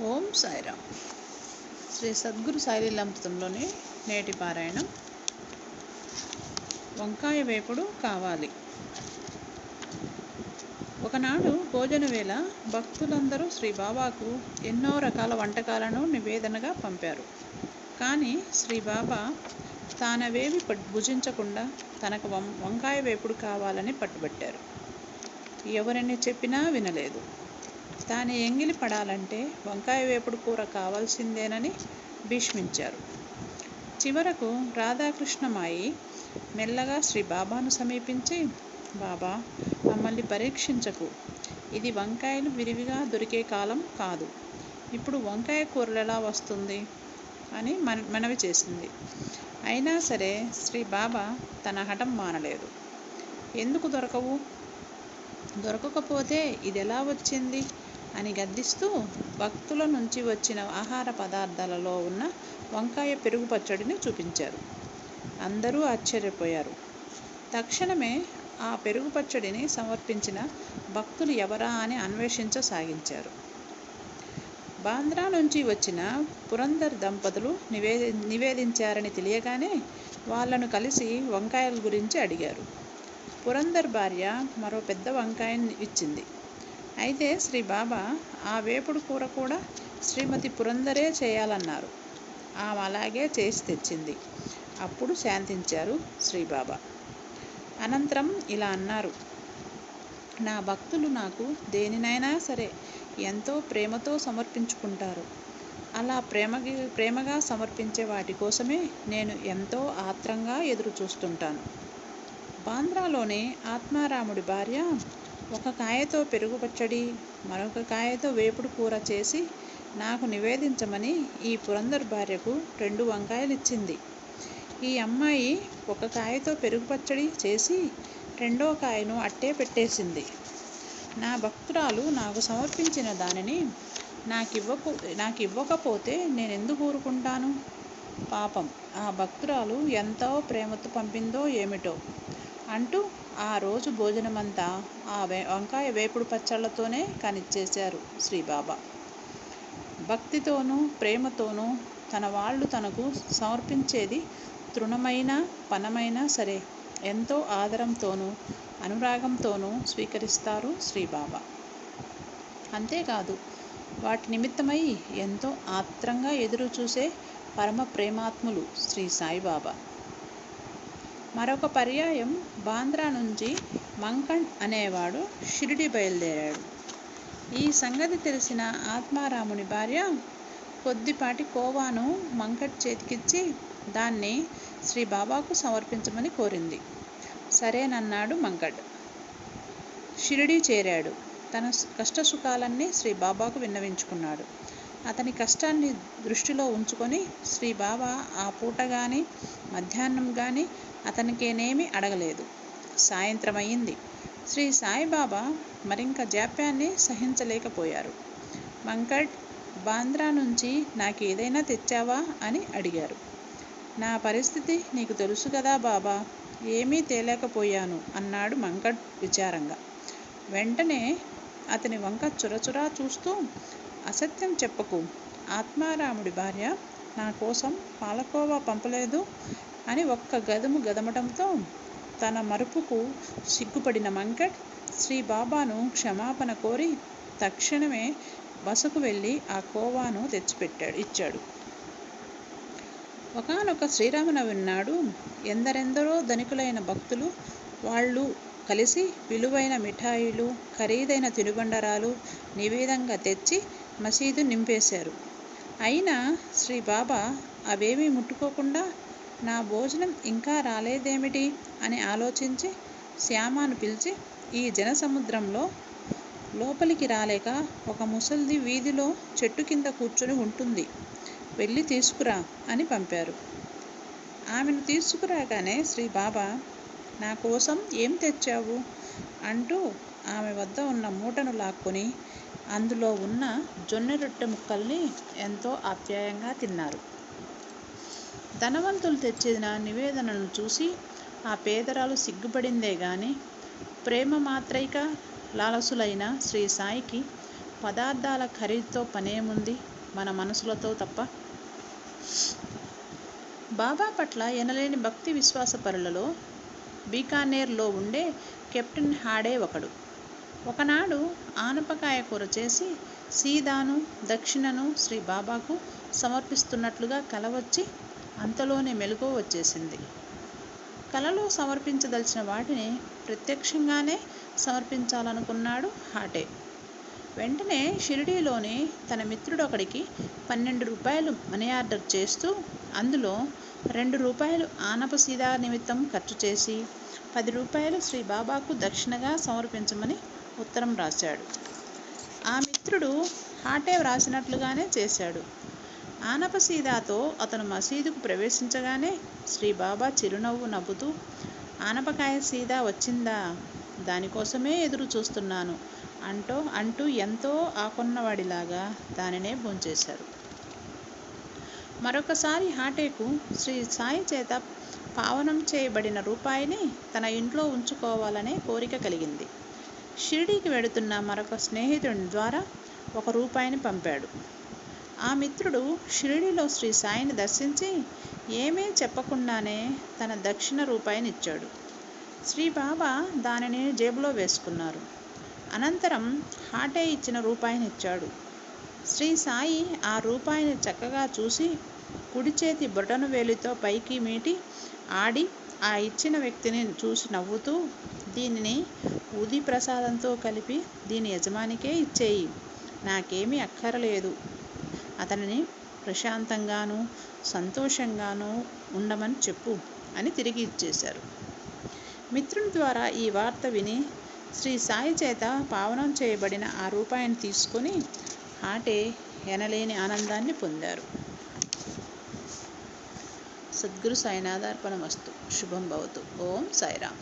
ఓం సాయిరామ్. శ్రీ సద్గురు సాయిలీలామృతంలోని నేటి పారాయణం. వంకాయ వేపుడు కావాలి. ఒకనాడు భోజన వేళ భక్తులందరూ శ్రీ బాబాకు ఎన్నో రకాల వంటకాలను నివేదనగా పంపారు. కానీ శ్రీ బాబా తానవేవి భుజించకుండా తనకు వం- వంకాయ వేపుడు కావాలని పట్టుబట్టారు. ఎవరిని చెప్పినా వినలేదు. తాను ఎంగిలి పడాలంటే వంకాయ వేపుడు కూర కావాల్సిందేనని భీష్మించారు. చివరకు రాధాకృష్ణమాయి మెల్లగా శ్రీ బాబాను సమీపించి బాబా మమ్మల్ని పరీక్షించకు. ఇది వంకాయలు విరివిగా దొరికే కాలం కాదు. ఇప్పుడు వంకాయ కూరలు ఎలా వస్తుంది? అని మన మనవి చేసింది. అయినా సరే శ్రీ బాబా తన హఠం మానలేదు. ఎందుకు దొరకవు? దొరకకపోతే ఇది ఎలా వచ్చింది? అని గద్దిస్తూ భక్తుల నుంచి వచ్చిన ఆహార పదార్థాలలో ఉన్న వంకాయ పెరుగు పచ్చడిని చూపించారు. అందరూ ఆశ్చర్యపోయారు. తక్షణమే ఆ పెరుగు పచ్చడిని సమర్పించిన భక్తులు ఎవరా అని అన్వేషించసాగించారు. బాంద్రా నుంచి వచ్చిన పురందర్ దంపతులు నివేది నివేదించారని తెలియగానే వాళ్ళను కలిసి వంకాయల గురించి అడిగారు. పురందర్ భార్య మరో పెద్ద వంకాయని ఇచ్చింది. అయితే శ్రీ బాబా ఆ వేపుడు కూర కూడా శ్రీమతి పురందరే చేయాలన్నారు. ఆమె అలాగే చేసి తెచ్చింది. అప్పుడు శాంతించారు శ్రీ బాబా. అనంతరం ఇలా అన్నారు నా భక్తులు నాకు దేనినైనా సరే ఎంతో ప్రేమతో సమర్పించుకుంటారు. అలా ప్రేమగి ప్రేమగా సమర్పించే వాటి కోసమే నేను ఎంతో ఆత్రంగా ఎదురు చూస్తుంటాను బాంద్రాలోని ఆత్మారాముడి భార్య ఒక కాయతో పెరుగు పచ్చడి మరొక కాయతో వేపుడు కూర చేసి నాకు నివేదించమని ఈ పురందర్ భార్యకు రెండు వంకాయలు ఇచ్చింది ఈ అమ్మాయి ఒక కాయతో పెరుగు పచ్చడి చేసి రెండో కాయను అట్టే పెట్టేసింది. నా భక్తురాలు నాకు సమర్పించిన దానిని నాకు ఇవ్వకు నాకు ఇవ్వకపోతే నేను ఎందుకు ఊరుకుంటాను? పాపం ఆ భక్తురాలు ఎంతో ప్రేమతో పంపిందో ఏమిటో అంటూ ఆ రోజు భోజనమంతా ఆ వే వంకాయ వేపుడు పచ్చళ్ళతోనే కనిచ్చేశారు శ్రీబాబా. భక్తితోనూ ప్రేమతోనూ తన వాళ్ళు తనకు సమర్పించేది తృణమైన పనమైనా సరే ఎంతో ఆదరంతోనూ అనురాగంతోనూ స్వీకరిస్తారు శ్రీబాబా. అంతేకాదు వాటి నిమిత్తమై ఎంతో ఆత్రంగా ఎదురు చూసే పరమ ప్రేమాత్ములు శ్రీ సాయిబాబా. మరొక పర్యాయం బాంద్రా నుంచి మంకణ్ అనేవాడు షిరిడి బయలుదేరాడు. ఈ సంగతి తెలిసిన ఆత్మారాముని భార్య కొద్దిపాటి కోవాను మంకట్ చేతికిచ్చి దాన్ని శ్రీ బాబాకు సమర్పించమని కోరింది. సరేనన్నాడు మంకట్ షిరిడి చేరాడు. తన కష్టసుఖాలన్నీ శ్రీ బాబాకు విన్నవించుకున్నాడు. అతని కష్టాన్ని దృష్టిలో ఉంచుకొని శ్రీ బాబా ఆ పూట కానీ మధ్యాహ్నం కానీ అతనికేనేమి అడగలేదు. సాయంత్రం అయింది శ్రీ సాయిబాబా మరింక జాప్యాన్ని సహించలేకపోయారు. మంకట్ బాంద్రా నుంచి నాకు ఏదైనా తెచ్చావా అని అడిగారు. నా పరిస్థితి నీకు తెలుసు కదా బాబా ఏమీ తేలేకపోయాను అన్నాడు మంకట్ విచారంగా. వెంటనే అతని వంక చురచురా చూస్తూ అసత్యం చెప్పకు. ఆత్మారాముడి భార్య నా కోసం పాలకోవా పంపలేదు. అని ఒక్క గదము గదమటంతో తన మరుపుకు సిగ్గుపడిన మంకట్ శ్రీ బాబాను క్షమాపణ కోరి తక్షణమే బసకు వెళ్ళి ఆ కోవాను తెచ్చిపెట్టాడు ఇచ్చాడు. ఒకానొక శ్రీరామనవి నాడు ఎందరెందరో ధనికులైన భక్తులు వాళ్ళు కలిసి విలువైన మిఠాయిలు ఖరీదైన తినుబండరాలు నివేదంగా తెచ్చి మసీదు నింపేశారు. అయినా శ్రీ బాబా అవేమీ ముట్టుకోకుండా నా భోజనం ఇంకా రాలేదేమిటి? అని ఆలోచించి శ్యామాను పిలిచి ఈ జనసముద్రంలో లోపలికి రాలేక ఒక ముసల్ది వీధిలో చెట్టు కింద కూర్చొని ఉంటుంది. వెళ్ళి తీసుకురా అని పంపారు. ఆమెను తీసుకురాగానే శ్రీ బాబా నా కోసం ఏం తెచ్చావు? అంటూ ఆమె వద్ద ఉన్న మూటను లాక్కొని అందులో ఉన్న జొన్న రొట్టె ముక్కల్ని ఎంతో ఆప్యాయంగా తిన్నారు. ధనవంతులు తెచ్చిన నివేదనను చూసి ఆ పేదరాలు సిగ్గుపడిందే గాని ప్రేమ మాత్రైక లాలసులైన శ్రీ సాయికి పదార్థాల ఖరీదుతో పనేముంది మన మనసులతో తప్ప. బాబా పట్ల ఎనలేని భక్తి విశ్వాసపరులలో బీకానేర్లో ఉండే కెప్టెన్ హాడే ఒకడు. ఒకనాడు ఆనపకాయ కూర చేసి సీదాను దక్షిణను శ్రీ బాబాకు సమర్పిస్తున్నట్లుగా కలవచ్చి అంతలోనే మెలకువ వచ్చేసింది. కలలో సమర్పించదలిచిన వాటిని ప్రత్యక్షంగానే సమర్పించాలనుకున్నాడు హాటే. వెంటనే షిరిడీలోని తన మిత్రుడొకడికి పన్నెండు రూపాయలు మనీ ఆర్డర్ చేస్తూ అందులో రెండు రూపాయలు ఆనప సీదా నిమిత్తం ఖర్చు చేసి పది రూపాయలు శ్రీ బాబాకు దక్షిణగా సమర్పించమని ఉత్తరం రాశాడు. ఆ మిత్రుడు హాటే వ్రాసినట్లుగానే చేశాడు. ఆనప సీదాతో అతను మసీదుకు ప్రవేశించగానే శ్రీ బాబా చిరునవ్వు నవ్వుతూ ఆనపకాయ సీదా వచ్చిందా? దానికోసమే ఎదురు చూస్తున్నాను అంటూ అంటూ ఎంతో ఆకున్నవాడిలాగా దానినే భోంచేశారు. మరొకసారి హాటేకు శ్రీ సాయి చేత పావనం చేయబడిన రూపాయిని తన ఇంట్లో ఉంచుకోవాలనే కోరిక కలిగింది. షిరిడీకి వెడుతున్న మరొక స్నేహితుడి ద్వారా ఒక రూపాయిని పంపాడు. ఆ మిత్రుడు షిరిడీలో శ్రీ సాయిని దర్శించి ఏమీ చెప్పకుండానే తన దక్షిణ రూపాయిని ఇచ్చాడు శ్రీ బాబా దానిని జేబులో వేసుకున్నారు. అనంతరం హాటే ఇచ్చిన రూపాయిని ఇచ్చాడు శ్రీ సాయి ఆ రూపాయిని చక్కగా చూసి కుడి చేతి బొటను వేలితో పైకి మీటి ఆడి ఆ ఇచ్చిన వ్యక్తిని చూసి నవ్వుతూ దీనిని ఉది ప్రసాదంతో కలిపి దీని యజమానికే ఇచ్చేయి. నాకేమీ అక్కరలేదు. అతనిని ప్రశాంతంగాను సంతోషంగాను ఉండమని చెప్పు అని తిరిగి ఇచ్చేశారు. మిత్రుని ద్వారా ఈ వార్త విని శ్రీ సాయి చేత పావనం చేయబడిన ఆ రూపాయిని తీసుకొని ఆటే ఎనలేని ఆనందాన్ని పొందారు. సద్గురు సాయినాథార్పణ వస్తు శుభం భవతు. ఓం సాయిరామ్.